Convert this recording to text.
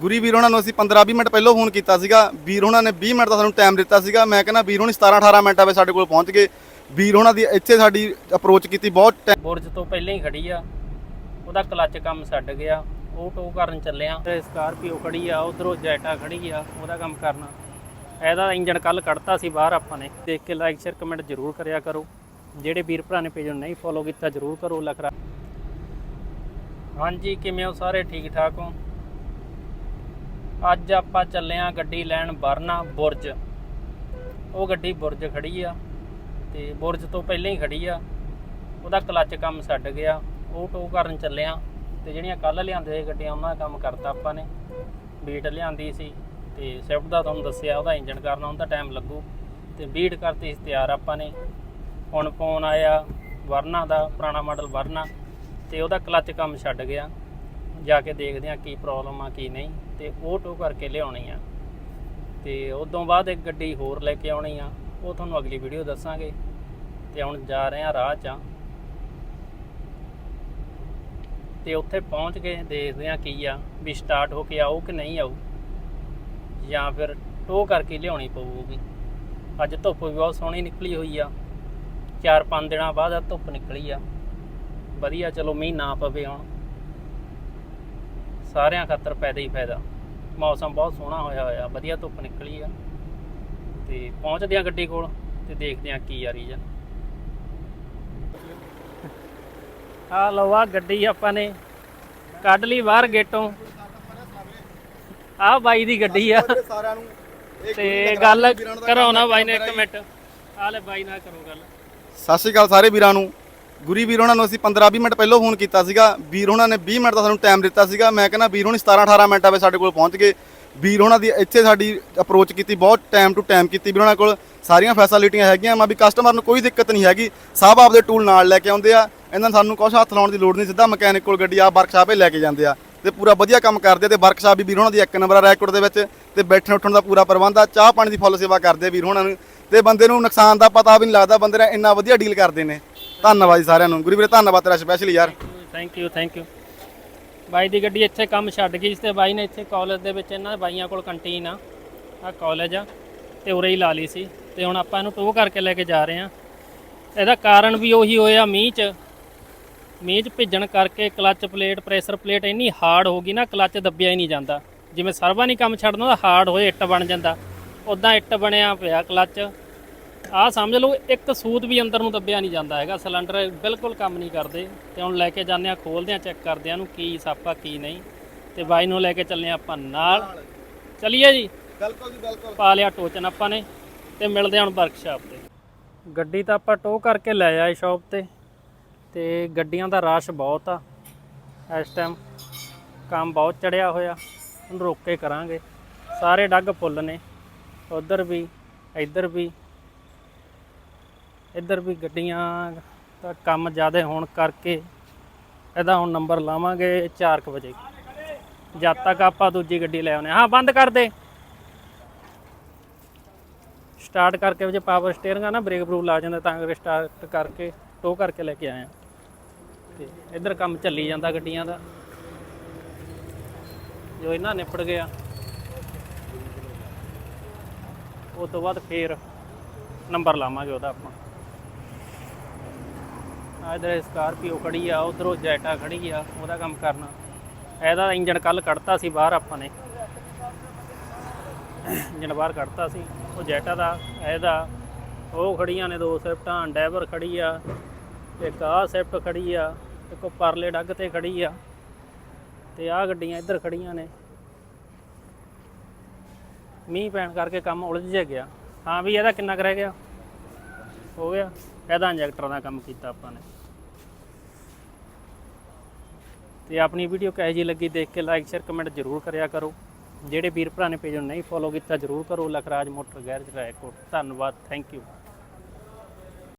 ਗੁਰੀ ਵੀਰ ਉਹਨਾਂ ਨੂੰ ਅਸੀਂ 15-20 ਮਿੰਟ ਪਹਿਲਾਂ ਫੋਨ ਕੀਤਾ ਸੀਗਾ। ਵੀਰ ਉਹਨਾਂ ਨੇ 20 ਮਿੰਟ ਦਾ ਸਾਨੂੰ ਟਾਈਮ ਦਿੱਤਾ ਸੀਗਾ। ਮੈਂ ਕਹਿੰਦਾ, ਵੀਰ ਹੁਣੀ 17-18 ਮਿੰਟ ਆਵੇ ਸਾਡੇ ਕੋਲ ਪਹੁੰਚ ਗਏ। ਵੀਰ ਉਹਨਾਂ ਦੀ ਇੱਥੇ ਸਾਡੀ ਅਪਰੋਚ ਕੀਤੀ ਬਹੁਤ ਟਾਈਮ ਬੁਰਜ ਤੋਂ ਪਹਿਲਾਂ ਹੀ ਖੜੀ ਆ। ਉਹਦਾ ਕਲੱਚ ਕੰਮ ਛੱਡ ਗਿਆ। ਉਹ ਟੋ ਕਰਨ ਚੱਲਿਆ। ਤੇ ਸਕਾਰਪੀਓ ਖੜੀ ਆ, ਉਧਰੋਂ ਜੈਟਾ ਖੜੀ ਆ, ਉਹਦਾ ਕੰਮ ਕਰਨਾ। ਇਹਦਾ ਇੰਜਣ ਕੱਲ ਕੱਢਤਾ ਸੀ ਬਾਹਰ ਆਪਾਂ ਨੇ। ਦੇਖ ਕੇ ਲਾਈਕ ਸ਼ੇਅਰ ਕਮੈਂਟ ਜ਼ਰੂਰ ਕਰਿਆ ਕਰੋ। ਜਿਹੜੇ ਵੀਰ ਭਰਾ ਨੇ ਪੇਜ ਨੂੰ ਨਹੀਂ ਫੋਲੋ ਕੀਤਾ, ਜ਼ਰੂਰ ਕਰੋ। ਲਖਰਾ ਹਾਂਜੀ, ਕਿਵੇਂ ਹੋ ਸਾਰੇ? ਠੀਕ ਠਾਕ ਹੋ? ਅੱਜ ਆਪਾਂ ਚੱਲੇ ਆ ਗੱਡੀ ਲੈਣ ਵਰਨਾ ਬੁਰਜ। ਉਹ ਗੱਡੀ ਬੁਰਜ ਖੜੀ ਆ ਤੇ ਬੁਰਜ ਤੋਂ ਪਹਿਲਾਂ ਹੀ ਖੜੀ ਆ। ਉਹਦਾ ਕਲੱਚ ਕੰਮ ਛੱਡ ਗਿਆ। ਉਹ ਟੋ ਕਰਨ ਚੱਲਿਆ ਤੇ ਜਿਹੜੀਆਂ ਕੱਲ ਲਿਆਂਦੇ ਸੀ ਗੱਡੀਆਂ, ਉਹਨਾਂ ਦਾ ਕੰਮ ਕਰਤਾ ਆਪਾਂ ਨੇ। ਬੀਟ ਲਿਆਂਦੀ ਸੀ ਤੇ ਸਵਿਫਟ ਦਾ ਤੁਹਾਨੂੰ ਦੱਸਿਆ, ਉਹਦਾ ਇੰਜਨ ਕਰਨਾ ਉਹਦਾ ਟਾਈਮ ਲੱਗੂ। ਤੇ ਬੀਟ ਕਰਤੀ ਸੀ, ਤਿਆਰ ਆਪਾਂ ਨੇ। ਹੁਣ ਫੋਨ ਆਇਆ ਵਰਨਾ ਦਾ, ਪੁਰਾਣਾ ਮਾਡਲ ਵਰਨਾ। ਤੇ ਉਹਦਾ ਕਲੱਚ ਕੰਮ ਛੱਡ ਗਿਆ। ਜਾ ਕੇ ਦੇਖਦੇ ਆ ਕੀ ਪ੍ਰੋਬਲਮ ਆ, ਕੀ ਨਹੀਂ, ਤੇ ਉਹ ਟੋ ਕਰਕੇ ਲਿਆਉਣੀ ਆ। ਤੇ ਉਦੋਂ ਬਾਅਦ ਇੱਕ ਗੱਡੀ ਹੋਰ ਲੈ ਕੇ ਆਉਣੀ ਆ, ਉਹ ਤੁਹਾਨੂੰ ਅਗਲੀ ਵੀਡੀਓ ਦੱਸਾਂਗੇ। ਤੇ ਹੁਣ ਜਾ ਰਹੇ ਆ ਰਾਹ 'ਚ ਆ। ਤੇ ਉੱਥੇ ਪਹੁੰਚ ਕੇ ਦੇਖਦੇ ਆ ਕੀ ਆ, ਵੀ ਸਟਾਰਟ ਹੋ ਕੇ ਆਊ ਕਿ ਨਹੀਂ ਆਊ। ਜਾਂ ਫਿਰ ਟੋ ਕਰਕੇ ਲਿਆਉਣੀ ਪਊਗੀ। ਅੱਜ ਧੁੱਪ ਵੀ ਬਹੁਤ ਸੋਹਣੀ ਨਿਕਲੀ ਹੋਈ ਆ। 4-5 ਦਿਨਾਂ ਬਾਅਦ ਆ ਧੁੱਪ ਨਿਕਲੀ ਆ। ਵਧੀਆ, ਚਲੋ ਮੀਂਹ ਨਾ ਪਵੇ ਹੁਣ। ਸਾਰਿਆਂ ਖਾਤਰ ਫਾਇਦਾ ਹੀ ਫਾਇਦਾ। ਮੌਸਮ ਬਹੁਤ ਸੋਹਣਾ ਹੋਇਆ ਹੋਇਆ ਵਧੀਆ ਧੁੱਪ ਨਿਕਲੀ ਆ। ਤੇ ਪਹੁੰਚਦੇ ਆ ਗੱਡੀ ਕੋਲ ਤੇ ਦੇਖਦੇ ਆ ਕੀ ਆ ਰੀਜਨ। ਆ ਲਓ ਆ ਗੱਡੀ ਆਪਾਂ ਨੇ ਕੱਢ ਲਈ ਬਾਹਰ ਗੇਟੋਂ। ਆ ਬਾਈ ਦੀ ਗੱਡੀ ਆ। ਤੇ ਗੱਲ ਕਰਾਉਣਾ ਬਾਈ ਨੇ ਇੱਕ ਮਿੰਟ। ਆ ਲੈ ਬਾਈ ਨਾਲ ਕਰੋ ਗੱਲ। ਸਤਿ ਸ਼੍ਰੀ ਅਕਾਲ ਸਾਰੇ ਵੀਰਾਂ ਨੂੰ। ਗੁਰੀ ਵੀਰ ਉਹਨਾਂ ਨੂੰ ਅਸੀਂ 15-20 ਮਿੰਟ ਪਹਿਲਾਂ ਫੋਨ ਕੀਤਾ ਸੀਗਾ। ਵੀਰ ਉਹਨਾਂ ਨੇ 20 ਮਿੰਟ ਦਾ ਸਾਨੂੰ ਟਾਈਮ ਦਿੱਤਾ ਸੀਗਾ। ਮੈਂ ਕਹਿੰਦਾ, ਵੀਰ ਹੁਣੀ 17-18 ਮਿੰਟਾਂ ਵਿੱਚ ਸਾਡੇ ਕੋਲ ਪਹੁੰਚ ਗਏ। ਵੀਰ ਉਹਨਾਂ ਦੀ ਇੱਥੇ ਸਾਡੀ ਅਪਰੋਚ ਕੀਤੀ, ਬਹੁਤ ਟਾਈਮ ਟੂ ਟਾਈਮ ਕੀਤੀ ਵੀਰ ਉਹਨਾਂ ਕੋਲ। ਸਾਰੀਆਂ ਫੈਸਿਲਿਟੀਆਂ ਹੈਗੀਆਂ। ਮੈਂ ਵੀ ਕਸਟਮਰ ਨੂੰ ਕੋਈ ਦਿੱਕਤ ਨਹੀਂ ਹੈਗੀ। ਸਭ ਆਪਦੇ ਟੂਲ ਨਾਲ ਲੈ ਕੇ ਆਉਂਦੇ ਆ। ਇਹਨਾਂ ਨੂੰ ਸਾਨੂੰ ਕੁਛ ਹੱਥ ਲਾਉਣ ਦੀ ਲੋੜ ਨਹੀਂ, ਸਿੱਧਾ ਮਕੈਨਿਕ ਕੋਲ ਗੱਡੀ ਆ ਵਰਕਸ਼ਾਪ 'ਤੇ ਲੈ ਕੇ ਜਾਂਦੇ ਆ। ਤੇ ਪੂਰਾ ਵਧੀਆ ਕੰਮ ਕਰਦੇ ਆ ਤੇ ਵਰਕਸ਼ਾਪ ਵੀ ਵੀਰ ਉਹਨਾਂ ਦੀ ਇੱਕ ਨੰਬਰ ਆ ਰੈਕੋਰਡ ਦੇ ਵਿੱਚ। ਤੇ ਬੈਠਣ ਉੱਠਣ ਦਾ ਪੂਰਾ ਪ੍ਰਬੰਧ ਆ। ਚਾਹ ਪਾਣੀ ਦੀ ਫੁੱਲ ਸੇਵਾ ਕਰਦੇ ਆ ਵੀਰ ਉਹਨਾਂ ਨੂੰ। ਤੇ ਬੰਦੇ ਨੂੰ ਨੁਕਸਾਨ ਦਾ ਪਤਾ ਵੀ ਨਹੀਂ ਲੱਗਦਾ। ਬੰਦੇ ਨਾਲ ਇੰਨਾ ਵਧੀਆ ਡੀਲ ਕਰਦੇ ਨੇ। ਧੰਨਵਾਦ ਜੀ ਸਾਰਿਆਂ ਨੂੰ। ਗੁਰੂ ਵੀਰੇ, ਧੰਨਵਾਦ ਤੇਰਾ ਸਪੈਸ਼ਲ ਯਾਰ। ਥੈਂਕ ਯੂ ਥੈਂਕ ਯੂ ਬਾਈ ਦੀ ਗੱਡੀ ਇੱਥੇ ਕੰਮ ਛੱਡ ਗਈ ਸੀ ਤੇ ਬਾਈ ਨੇ ਇੱਥੇ ਕਾਲਜ ਦੇ ਵਿੱਚ ਇਹਨਾਂ ਬਾਈਆਂ ਕੋਲ ਕੰਟੀਨ ਆ ਆ ਕਾਲਜ ਆ, ਤੇ ਉਰੇ ਹੀ ਲਾ ਲਈ ਸੀ। ਤੇ ਹੁਣ ਆਪਾਂ ਇਹਨੂੰ ਟੋ ਕਰਕੇ ਲੈ ਕੇ ਜਾ ਰਹੇ ਆ ਇਹਦਾ ਕਾਰਨ ਵੀ ਉਹੀ ਹੋਇਆ ਮੀਂਹ 'ਚ। ਮੀਂਹ 'ਚ ਭਿੱਜਣ ਕਰਕੇ ਕਲੱਚ ਪਲੇਟ ਪ੍ਰੈਸ਼ਰ ਪਲੇਟ ਇੰਨੀ ਹਾਰਡ ਹੋ ਗਈ ਨਾ ਕਲੱਚ ਦੱਬਿਆ ਹੀ ਨਹੀਂ ਜਾਂਦਾ। ਜਿਵੇਂ ਸਰਵਾ ਨਹੀਂ ਕੰਮ ਛੱਡਣਾ ਹਾਰਡ ਹੋਏ, ਇੱਟ ਬਣ ਜਾਂਦਾ। ਉਦਾਂ ਇੱਟ ਬਣਿਆ ਪਿਆ ਕਲੱਚ ਆਹ ਸਮਝ ਲਓ ਇੱਕ ਸੂਤ ਵੀ ਅੰਦਰ ਨੂੰ ਦੱਬਿਆ ਨਹੀਂ ਜਾਂਦਾ ਹੈਗਾ। ਸਿਲੰਡਰ ਬਿਲਕੁਲ ਕੰਮ ਨਹੀਂ ਕਰਦੇ ਤੇ ਹੁਣ ਲੈ ਕੇ ਜਾਂਦੇ ਆ ਖੋਲਦੇ ਆ ਚੈੱਕ ਕਰਦੇ ਆ ਨੂੰ ਕੀ ਸਾਪਾ ਕੀ ਨਹੀਂ। ਤੇ ਬਾਈ ਨੂੰ ਲੈ ਕੇ ਚੱਲੇ ਆਪਾਂ ਨਾਲ। ਚਲਿਏ ਜੀ? ਬਿਲਕੁਲ ਜੀ ਬਿਲਕੁਲ। ਪਾ ਲਿਆ ਟੋਚਨ ਆਪਾਂ ਨੇ ਤੇ ਮਿਲਦੇ ਹਾਂ ਹੁਣ ਵਰਕਸ਼ਾਪ ਤੇ। ਗੱਡੀ ਤਾਂ ਆਪਾਂ ਟੋ ਕਰਕੇ ਲੈ ਆਏ ਸ਼ਾਪ ਤੇ ਤੇ ਗੱਡੀਆਂ ਦਾ ਰਸ਼ ਬਹੁਤ ਆ। ਇਸ ਟਾਈਮ ਕੰਮ ਬਹੁਤ ਚੜਿਆ ਹੋਇਆ। ਹੁਣ ਰੋਕ ਕੇ ਕਰਾਂਗੇ। ਸਾਰੇ ਡੱਗ ਫੁੱਲ ਨੇ। ਉਧਰ ਵੀ ਇੱਧਰ ਵੀ। ਇੱਧਰ ਵੀ ਗੱਡੀਆਂ ਦਾ ਕੰਮ ਜ਼ਿਆਦਾ ਹੋਣ ਕਰਕੇ ਇਹਦਾ ਹੁਣ ਨੰਬਰ ਲਾਵਾਂਗੇ 4:00 ਵਜੇ। ਜਦ ਤੱਕ ਆਪਾਂ ਦੂਜੀ ਗੱਡੀ ਲੈ ਆਉਨੇ ਹਾਂ। ਬੰਦ ਕਰ ਦੇ। ਸਟਾਰਟ ਕਰਕੇ ਵਿੱਚ ਪਾਵਰ ਸਟੀਅਰਿੰਗ ਆ ਨਾ ਬ੍ਰੇਕ ਬਰੂ ਲਾ ਜਾਂਦਾ ਤਾਂ ਕਰਕੇ ਸਟਾਰਟ ਕਰਕੇ ਟੋ ਕਰਕੇ ਲੈ ਕੇ ਆਏ ਆ ਤੇ ਇੱਧਰ ਕੰਮ ਚੱਲੀ ਜਾਂਦਾ ਗੱਡੀਆਂ ਦਾ। ਜੋ ਇਹਨਾਂ ਨਿਪੜ ਗਿਆ। ਉਸ ਤੋਂ ਬਾਅਦ ਫੇਰ ਨੰਬਰ ਲਾਵਾਂਗੇ ਉਹਦਾ ਆਪਾਂ। ਇਧਰ ਸਕਾਰਪੀਓ ਖੜੀ ਆ, ਉਧਰੋਂ ਜੈਟਾ ਖੜੀ ਆ, ਉਹਦਾ ਕੰਮ ਕਰਨਾ। ਇਹਦਾ ਇੰਜਣ ਕੱਲ ਕੱਢਤਾ ਸੀ ਬਾਹਰ ਆਪਾਂ ਨੇ। ਇੰਜਣ ਬਾਹਰ ਕੱਢਤਾ ਸੀ। ਉਹ ਜੈਟਾ ਦਾ, ਇਹਦਾ, ਉਹ ਖੜੀਆਂ ਨੇ ਦੋ ਸਵਿਫਟਾਂ ਡੈਵਰ ਖੜੀ ਆ, ਇੱਕ ਆਹ ਸਵਿਫਟ ਖੜੀ ਆ, ਇੱਕ ਉਹ ਪਰਲੇ ਡੱਗ ਤੇ ਖੜੀ ਆ, ਤੇ ਆਹ ਗੱਡੀਆਂ ਇੱਧਰ ਖੜੀਆਂ ਨੇ। ਮੀਂਹ ਪੈਣ ਕਰਕੇ ਕੰਮ ਉਲਝ ਜਿਹਾ ਗਿਆ। ਹਾਂ ਵੀ ਇਹਦਾ ਕਿੰਨਾ ਕੁ ਰਹਿ ਗਿਆ? ਹੋ ਗਿਆ। ਇਹਦਾ ਇੰਜੈਕਟਰ ਦਾ ਕੰਮ ਕੀਤਾ ਆਪਾਂ ਨੇ। ਤੇ ਆਪਣੀ ਵੀਡੀਓ ਕਿਹੋ ਜਿਹੀ ਲੱਗੀ ਦੇਖ ਕੇ ਲਾਈਕ ਸ਼ੇਅਰ ਕਮੈਂਟ ਜ਼ਰੂਰ ਕਰਿਆ ਕਰੋ। ਜਿਹੜੇ ਵੀਰ ਭਰਾ ਨੇ ਪੇਜ ਨੂੰ ਨਹੀਂ ਫੋਲੋ ਕੀਤਾ ਜ਼ਰੂਰ ਕਰੋ, ਲਖਰਾਜ ਮੋਟਰ ਗੈਰਜ ਰਾਏਕੋਟ। ਧੰਨਵਾਦ ਥੈਂਕ ਯੂ